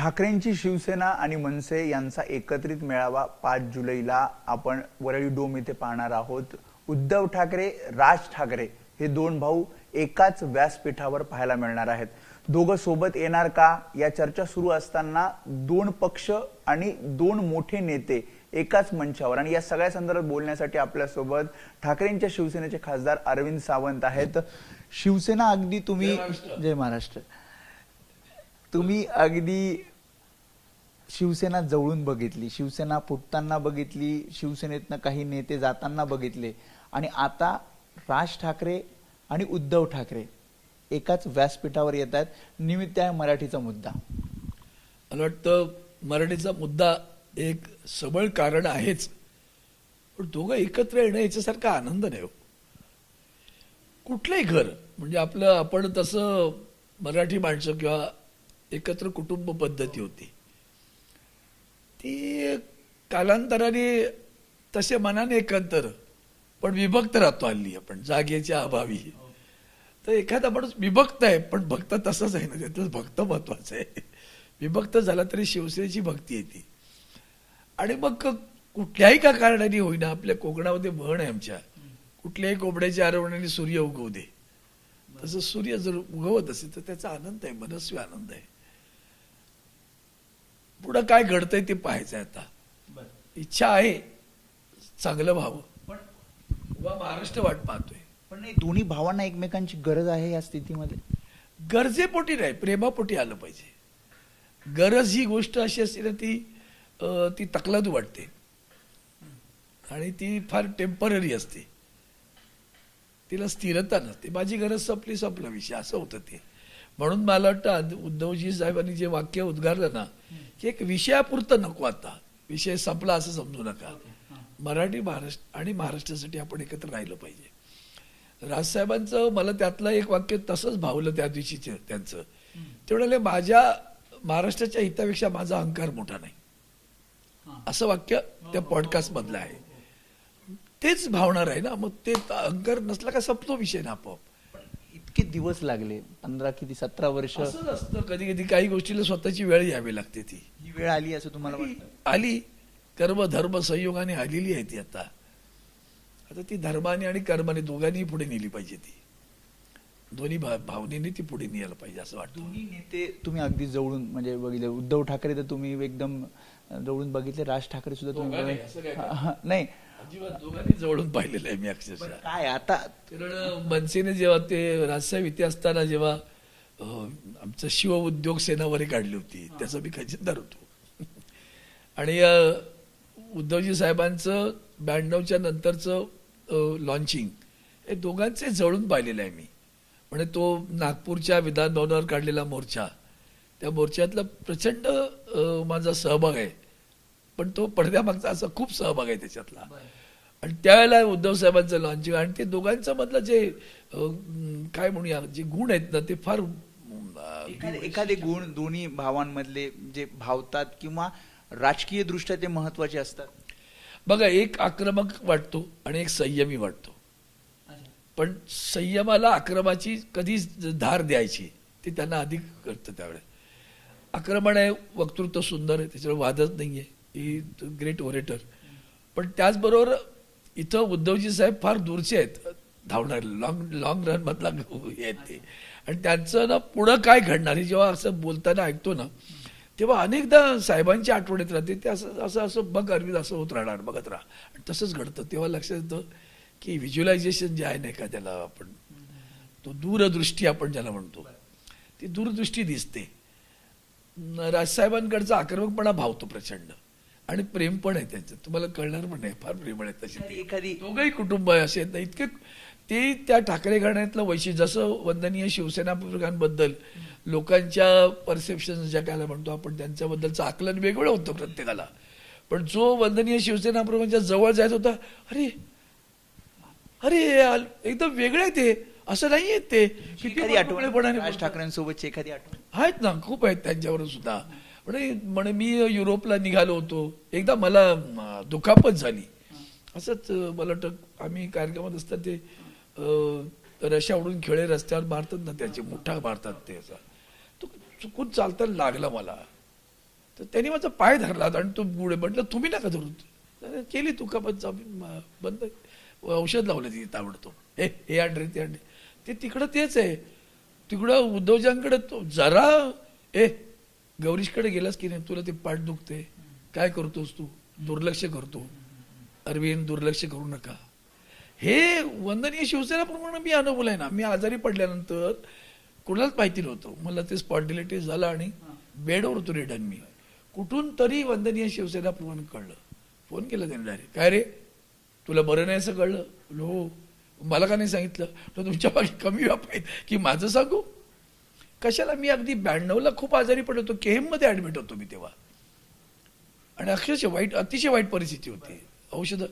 ठाकरेंची शिवसेना आणि मनसे यांचा एकत्रित मेळावा पाच जुलैला आपण वरळी डोम इथे पाहणार आहोत. उद्धव ठाकरे राज ठाकरे हे दोन भाऊ एकाच व्यासपीठावर पाहायला मिळणार आहेत. दोघं सोबत येणार का? या चर्चा सुरू असताना दोन पक्ष आणि दोन मोठे नेते एकाच मंचावर. आणि या सगळ्या संदर्भात बोलण्यासाठी आपल्यासोबत ठाकरेंच्या शिवसेनेचे खासदार अरविंद सावंत आहेत. शिवसेना अगदी तुम्ही जय महाराष्ट्र. तुम्ही अगदी शिवसेना जवळून बघितली शिवसेना फुटताना बघितली शिवसेनेतनं काही नेते जाताना बघितले. आणि आता राज ठाकरे आणि उद्धव ठाकरे एकाच व्यासपीठावर येत आहेत. निमित्त आहे मराठीचा मुद्दा. मला वाटतं मराठीचा मुद्दा एक सबळ कारण आहेच. पण दोघं एकत्र येणं याच्यासारखा आनंद नाही हो. कुठलंही घर म्हणजे आपलं आपण तसं मराठी माणसं किंवा एकत्र कुटुंब पद्धती होती. ती कालांतराने तसे मनाने एकत्र पण विभक्त राहतो हल्ली आपण जागेच्या अभावी. तर एखादा माणूस विभक्त आहे पण भक्त तसंच आहे ना त्यातलं भक्त महत्वाचं आहे. विभक्त झाला तरी शिवसेनेची भक्ती येते. आणि मग कुठल्याही का कारणाने होईना आपल्या कोकणामध्ये म्हण आहे आमच्या. कुठल्याही कोंबड्याच्या आरवण्याने सूर्य उगवू दे. तसं सूर्य जर उगवत असेल तर त्याचा आनंद आहे मनस्वी आनंद आहे. पुढं काय घडतंय ते पाहायचं आता. इच्छा आहे. चांगलं व्हावं. पण उभा महाराष्ट्र वाट पाहतोय. पण नाही दोन्ही भावांना एकमेकांची गरज आहे या स्थितीमध्ये? गरजेपोटी नाही प्रेमापोटी आलं पाहिजे. गरज ही गोष्ट अशी असते ना ती ती तकलादू वाटते आणि ती फार टेंपररी असते. तिला स्थिरता नसते. माझी गरज संपली संपला विषय. असं होतं ते. म्हणून मला वाटतं उद्धवजी साहेबांनी जे वाक्य उद्गारलं ना की एक विषयापुरतं नको आता. विषय संपला असं समजू नका. मराठी महाराष्ट्र आणि महाराष्ट्रासाठी आपण एकत्र राहिलं पाहिजे. राजसाहेबांचं मला त्यातलं एक वाक्य तसंच भावलं त्या दिवशीचं त्यांचं. ते म्हणाले माझ्या महाराष्ट्राच्या हितापेक्षा माझा अहंकार मोठा नाही. असं वाक्य त्या पॉडकास्ट मधलं आहे. तेच भावणार आहे ना मग ते अहंकार नसला का संपतो विषय ना आपोआप? इतके दिवस लागले पंधरा किती सतरा वर्ष. असंच असतं कधी कधी काही गोष्टीला स्वतःची वेळ यावी लागते ती. ही वेळ आली असं तुम्हाला वाटतं? आली. कर्म धर्म संयोगाने आलेली आहे ती आता. आता ती धर्माने आणि कर्माने दोघांनी पुढे नेली पाहिजे ती. दोन्ही भा- भावनेने ती पुढे न्यायला पाहिजे असं वाटतं. दोन्ही नेते तुम्ही अगदी जवळून म्हणजे बघितले उद्धव ठाकरे तर तुम्ही एकदम जवळून बघितले. राज ठाकरे सुद्धा तुम्ही दोघांनी, बघितले. असं काय हा, हा, नाही. अजिबात दोघांनी जवळून पाहिलेलं आहे मी अक्षरशः. काय आता? कारण मनसेने जेव्हा ते राजसाहेब असताना जेव्हा आमचं शिव उद्योग सेनावरी काढली होती त्याचा मी खजिनदार होतो. आणि उद्धवजी साहेबांचं ब्याण्णवच्या नंतरचं लॉन्चिंग हे दोघांचे जवळून पाहिलेलं आहे मी. म्हणजे तो नागपूरच्या विधान भवनावर काढलेला मोर्चा त्या मोर्चातला प्रचंड माझा सहभाग आहे. पण तो पडद्यामागचा असा खूप सहभाग आहे त्याच्यातला. आणि त्यावेळेला उद्धव साहेबांचं लॉन्चिंग आणि ते दोघांचं मधलं जे काय म्हणूया जे गुण आहेत ना ते फार एखादे गुण दोन्ही भावांमधले जे भावतात किंवा राजकीय दृष्ट्या ते महत्त्वाचे असतात? बघा एक आक्रमक वाटतो आणि एक संयमी वाटतो. पण संयमाला आक्रमाची कधी धार द्यायची ते त्यांना अधिक कळतं त्यावेळेस. आक्रमण आहे वक्तृत्व सुंदर आहे त्याच्यावर वादच नाहीये. ही ग्रेट ओरेटर पण त्याचबरोबर इथं उद्धवजी साहेब फार दूरचे आहेत. धावणार लॉंग लॉंग रन मधला आहेत ते. आणि त्यांचं ना पुढं काय घडणार हे जेव्हा असं बोलताना ऐकतो ना तेव्हा अनेकदा साहेबांची आठवण येत राहते. ते असं असं असं बघ अरविंद असं होत राहणार बघत राहा. आणि तसंच घडतं. तेव्हा लक्षात येतं की व्हिज्युअलायझेशन जे आहे नाही का त्याला आपण तो दूरदृष्टी आपण ज्याला म्हणतो ती दूरदृष्टी दिसते. राजसाहेबांकडचा आक्रमकपणा भावतो प्रचंड. आणि प्रेम पण आहे त्यांचं. तुम्हाला कळणार पण नाही फार प्रेमळ आहे तशी. एखादी दोघंही कुटुंब आहे असे. आहेत ना इतके ते त्या ठाकरे घराण्यातलं वैशिष्ट्य जसं वंदनीय शिवसेना प्रमुखांबद्दल लोकांच्या परसेप्शन ज्या काय म्हणतो आपण त्यांच्याबद्दलचं आकलन वेगळं होतं प्रत्येकाला. पण जो वंदनीय शिवसेना प्रमुखांच्या जवळ जायचा होता अरे अरे एकदम वेगळे ते. असं नाहीये ते. किती एखादी आठवण? मोकळेपणाने राज. ठाकरेंसोबतची एखादी आठवण? आहेत ना खूप आहेत त्यांच्यावर सुद्धा. म्हणे म्हणे मी युरोपला निघालो होतो. एकदा मला दुखापत झाली. असंच मला वाटतं आम्ही कार्यक्रमात असतात ते अं, खेळे रस्त्यावर मारतात ना त्याचे मोठा मारतात ते असा. तो चुकून चालताना लागला मला. तर त्यांनी माझा पाय धरला आणि तो पुढे म्हटलं तुम्ही नका धरून केली दुखापत बंद औषध लावलं तिथे ताबडतो हे हे आणले ते आणले ते तिकडं तेच आहे. तिकडं उद्धवजांकडे तो जरा ए गौरीशकडे गेलास की नाही? तुला ते पाठ दुखते. काय करतोस तू? दुर्लक्ष करतो. अरविंद दुर्लक्ष करू नका. हे वंदनीय शिवसेना प्रमाणे मी आहे ना. मी आजारी पडल्यानंतर कुणालाच माहिती नव्हतं. मला ते स्पॉन्डिलिटीस झालं आणि बेडवर होतो रिटर्न मी. कुठून तरी वंदनीय शिवसेना प्रमाण कळलं. फोन केला त्याने डायरेक्ट काय रे? तुला बरं नाही असं कळलं? हो मला का नाही सांगितलं? तर तुमच्या मागे कमी व्याप आहेत. की माझं सांगू? कशाला मी अगदी ब्याण्णवला खूप आजारी पडलो होतो केहेममध्ये ऍडमिट होतो मी तेव्हा. आणि अक्षरशः वाईट अतिशय वाईट परिस्थिती होती. औषधं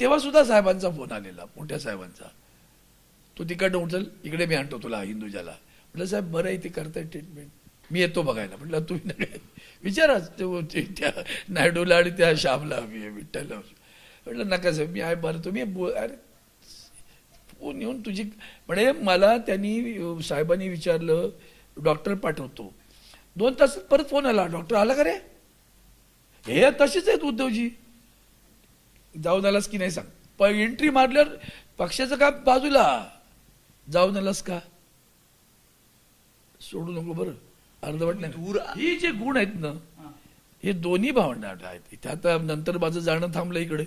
तेव्हा सुद्धा साहेबांचा फोन आलेला मोठ्या साहेबांचा. तू तिकडनं उचल इकडे मी आणतो तुला हिंदुजाला म्हटलं साहेब बरं आहे ते करताय ट्रीटमेंट मी येतो बघायला. म्हटलं तुम्ही नका. विचारा ते- त्या नायडूला आणि त्या श्यामला मी विठ्ठलला. म्हटलं नका साहेब मी आहे बरं तुम्ही अरे फोन येऊन तुझी म्हणे मला त्यांनी साहेबांनी विचारलं डॉक्टर पाठवतो. दोन तास परत फोन आला डॉक्टर आला का रे? हे तसेच आहेत उद्धवजी. जाऊन आलास की नाही सांग. पण एंट्री मारल्यावर पक्षाचं का बाजूला. जाऊन आलास का? सोडू नको बरं. अर्धवट नाही. दूर ही जे गुण आहेत ना हे. दोन्ही भावंड आहेत. इथे आता नंतर माझं जाणं थांबलं इकडे.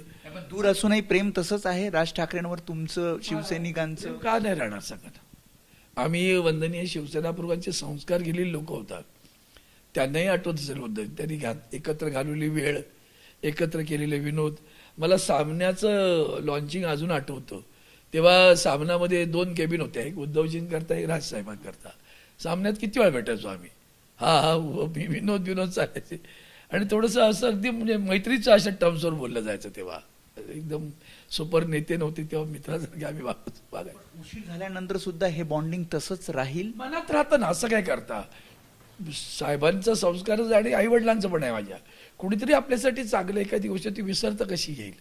दूर असूनही प्रेम तसंच आहे. राज ठाकरेंवर तुमचं शिवसैनिकांचं का नाही राहणार सांगा आम्ही वंदनीय शिवसेनापूर्वांचे संस्कार गेलेले लोक होतात. त्यांनाही आठवत असेल उद्धव त्यांनी घात एकत्र घालवली वेळ एकत्र केलेले विनोद. मला सामन्याचं लॉन्चिंग अजून आठवतं. तेव्हा सामनामध्ये दोन केबिन होत्या एक उद्धवजींकरता एक राजसाहेबांकरता सामन्यात किती वेळ भेटायचो आम्ही? हा हा मी विनोद विनोद चालायचे. आणि थोडंसं असं अगदी म्हणजे मैत्रीच्या अशा टर्म्सवर बोललं जायचं तेव्हा. एकदम सुपर नेते नव्हते तेव्हा मित्रासारखे आम्ही वागत वागायचो. उशीर झाल्यानंतर सुद्धा हे बॉन्डिंग तसंच राहील? मनात राहतं ना असं काय करता? साहेबांचा संस्कारच आणि आई वडिलांचं पण आहे माझ्या. कुणीतरी आपल्यासाठी चांगलं एखादी गोष्ट ती विसरता कशी येईल?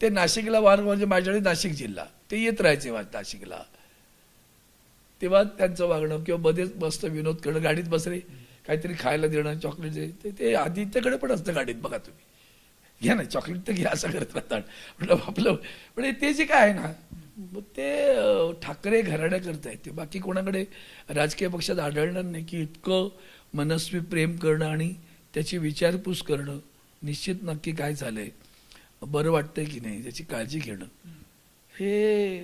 ते नाशिकला वार म्हणजे माझ्याकडे नाशिक जिल्हा. ते येत राहायचे नाशिकला. तेव्हा त्यांचं वागणं किंवा मध्येच मस्त विनोद करणं गाडीत बसले काहीतरी खायला देणं चॉकलेट ते आदित्यकडे पण असतं गाडीत बघा तुम्ही. घ्या ना चॉकलेट तर घ्या असं करत राहतात. म्हटलं आपलं म्हणजे ते जे काय आहे ना मग ते ठाकरे ठाकरे घराण्या करतायत ते बाकी कोणाकडे राजकीय पक्षात आढळणार नाही की इतकं मनस्वी प्रेम करणं आणि त्याची विचारपूस करणं निश्चित नक्की काय झालंय बरं वाटतंय की नाही त्याची काळजी घेणं. हे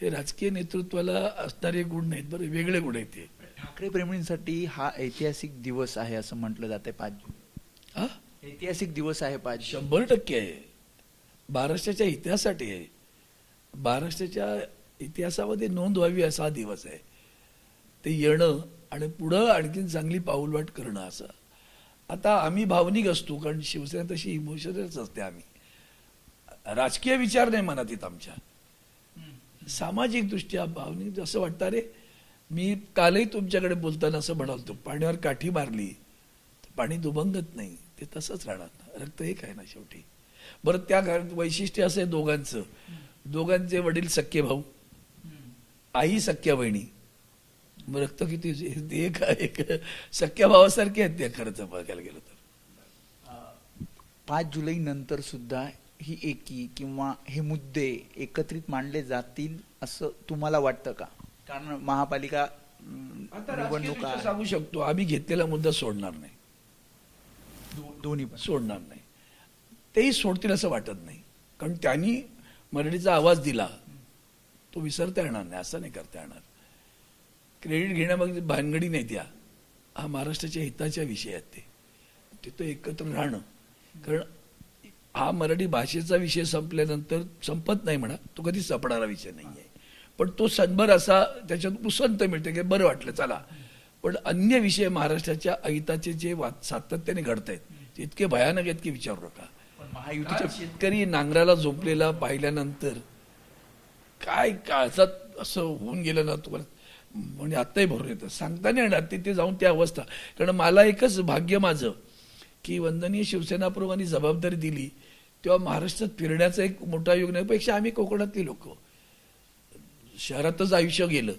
हे राजकीय नेतृत्वाला असणारे गुण नाहीत बरं वेगळे गुण आहेत ते. ठाकरे प्रेमींसाठी हा ऐतिहासिक दिवस आहे असं म्हटलं जाते पाच जून. ऐतिहासिक दिवस आहे पाच शंभर टक्के आहे. महाराष्ट्राच्या इतिहासासाठी आहे. महाराष्ट्राच्या इतिहासामध्ये नोंद व्हावी असा हा दिवस आहे. ते येणं आणि पुढं आणखीन चांगली पाऊलवाट करणं असं. आता आम्ही भावनिक असतो कारण शिवसेना तशी इमोशनलच असते आम्ही. राजकीय विचार नाही मनात येत आमच्या. सामाजिक दृष्ट्या भावनिक असं वाटतं रे मी कालही तुमच्याकडे बोलताना असं म्हणालतो पाण्यावर काठी मारली पाणी दुभंगत नाही. ते तसंच राहणार. रक्त एक आहे ना शेवटी. बरं त्या घरात वैशिष्ट्य असं आहे दोघांचं. दोघांचे वडील सख्खे भाऊ. आई सख्या बहिणी. रक्त किती एक एक सख्या भावासारखे आहेत ते खरंच बघायला गेलं तर. पाच जुलै नंतर सुद्धा ही एकी किंवा हे मुद्दे एकत्रित मांडले जातील असं तुम्हाला वाटतं का? कारण महापालिका निवडणुका सांगू शकतो. आम्ही घेतलेला मुद्दा सोडणार नाही. दो- दोन्ही पण. सोडणार नाही. तेही सोडतील असं वाटत नाही. कारण त्यांनी मराठीचा आवाज दिला. तो विसरता येणार नाही. असं नाही करता येणार. क्रेडिट घेण्यामध्ये भानगडी नाही त्या. हा महाराष्ट्राच्या हिताच्या विषय आहेत ते. तिथं एकत्र राहणं. कारण हा मराठी भाषेचा विषय संपल्यानंतर संपत नाही म्हणा. तो कधीच संपणारा विषय नाही आहे पण तो सणभर असा त्याच्यात उसंत मिळते की बरं वाटलं चला. पण अन्य विषय महाराष्ट्राच्या अहिताचे जे सातत्याने घडत आहेत ते इतके भयानक आहेत की विचारू नका. महायुतीच्या शेतकरी नांगराला झोपलेला पाहिल्यानंतर काय काळजात असं होऊन गेलं ना तुम्हाला? म्हणजे आत्ताही भरून येतं. सांगता नाही येणार तिथे जाऊन ती अवस्था. कारण मला एकच भाग्य माझं की वंदनीय शिवसेना प्रमुखांनी जबाबदारी दिली तेव्हा महाराष्ट्रात फिरण्याचा एक मोठा योग नाही. पेक्षा आम्ही कोकणातली लोक. शहरातच आयुष्य गेलं.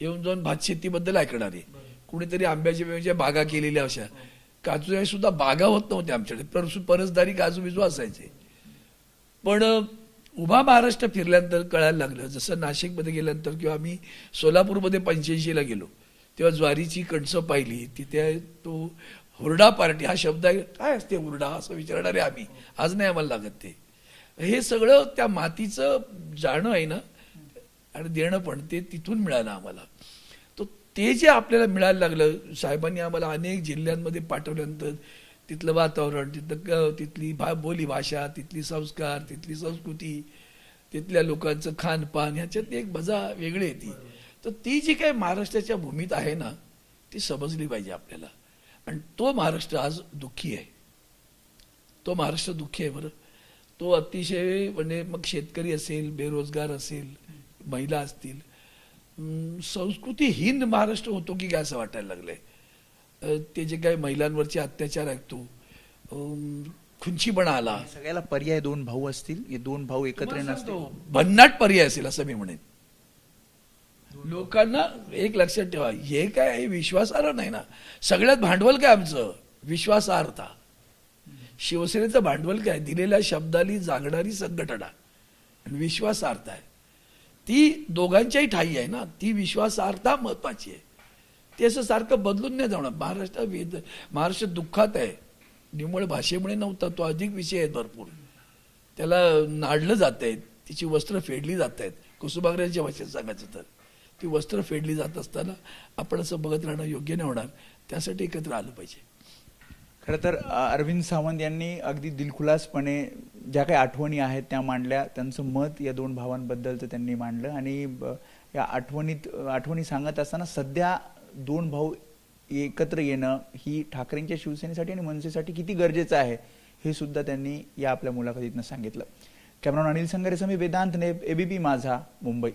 येऊन जाऊन भात शेतीबद्दल ऐकणारे कुणीतरी आंब्याच्या बिब्याच्या बागा केलेल्या अशा. काजूच्या सुद्धा बागा होत नव्हत्या आमच्याकडे. परसू परसदारी काजू बिजू असायचे. पण उभा महाराष्ट्र फिरल्यानंतर कळायला लागलं. जसं नाशिकमध्ये गेल्यानंतर किंवा आम्ही सोलापूरमध्ये पंच्याऐंशीला गेलो तेव्हा ज्वारीची कणसं पाहिली. तिथे तो हुरडा पार्टी हा शब्द आहे काय असते हुरडा? असं विचारणारे आम्ही. आज नाही आम्हाला लागत ते. हे सगळं त्या मातीचं जाणं आहे ना आणि देणं पण ते तिथून मिळालं आम्हाला. ते जे आपल्याला मिळायला लागलं साहेबांनी आम्हाला अनेक जिल्ह्यांमध्ये पाठवल्यानंतर तिथलं वातावरण तिथलं तिथली भा बोली भाषा तिथली संस्कार तिथली संस्कृती तिथल्या लोकांचं खानपान ह्याच्यात एक मजा वेगळी येते. तर ती जी काही महाराष्ट्राच्या भूमीत आहे ना ती समजली पाहिजे आपल्याला. आणि तो महाराष्ट्र आज दुःखी आहे. तो महाराष्ट्र दुःखी आहे बरं. तो अतिशय म्हणजे मग शेतकरी असेल बेरोजगार असेल महिला असतील अं, संस्कृतीहीन महाराष्ट्र होतो की काय असं वाटायला लागलंय? ते जे काही महिलांवरचे अत्याचार ऐकतो खुंचीपणा आला. सगळ्याला पर्याय दोन भाऊ असतील हे दोन भाऊ एकत्र भन्नाट पर्याय असेल असं मी म्हणेन. लोकांना एक लक्षात ठेवा हे काय हे विश्वासार्ह नाही ना. सगळ्यात भांडवल काय आमचं? विश्वासार्हता. शिवसेनेचं भांडवल काय? दिलेल्या शब्दाली जागणारी संघटना. विश्वासार्हता आहे. ती दोघांच्याही ठाई आहे ना. ती विश्वासार्हता महत्वाची आहे. ते असं सारखं बदलून नाही जाणार. महाराष्ट्र वेद महाराष्ट्र दुःखात आहे. निमळ भाषेमुळे नव्हता तो अधिक विषय आहे भरपूर. त्याला नाडलं जात आहेत. तिची वस्त्र फेडली जात आहेत. कुसुमाग्रजांच्या भाषेत सांगायचं तर. ती वस्त्र फेडली जात असताना आपण असं बघत राहणं योग्य नाही होणार. त्यासाठी एकत्र आलं पाहिजे. खरं तर अरविंद सावंत यांनी अगदी दिलखुलासपणे ज्या काही आठवणी आहेत त्या मांडल्या त्यांचं मत या दोन भावांबद्दलचं त्यांनी मांडलं आणि ब- या आठवणीत आठवणी सांगत असताना सध्या दोन भाऊ एकत्र येणं ही ठाकरेंच्या शिवसेनेसाठी आणि मनसेसाठी किती गरजेचं आहे हे सुद्धा त्यांनी या आपल्या मुलाखतीतनं सांगितलं. कॅमेरॉन अनिल संघरेसमी वेदांत ने एबीपी माझा मुंबई.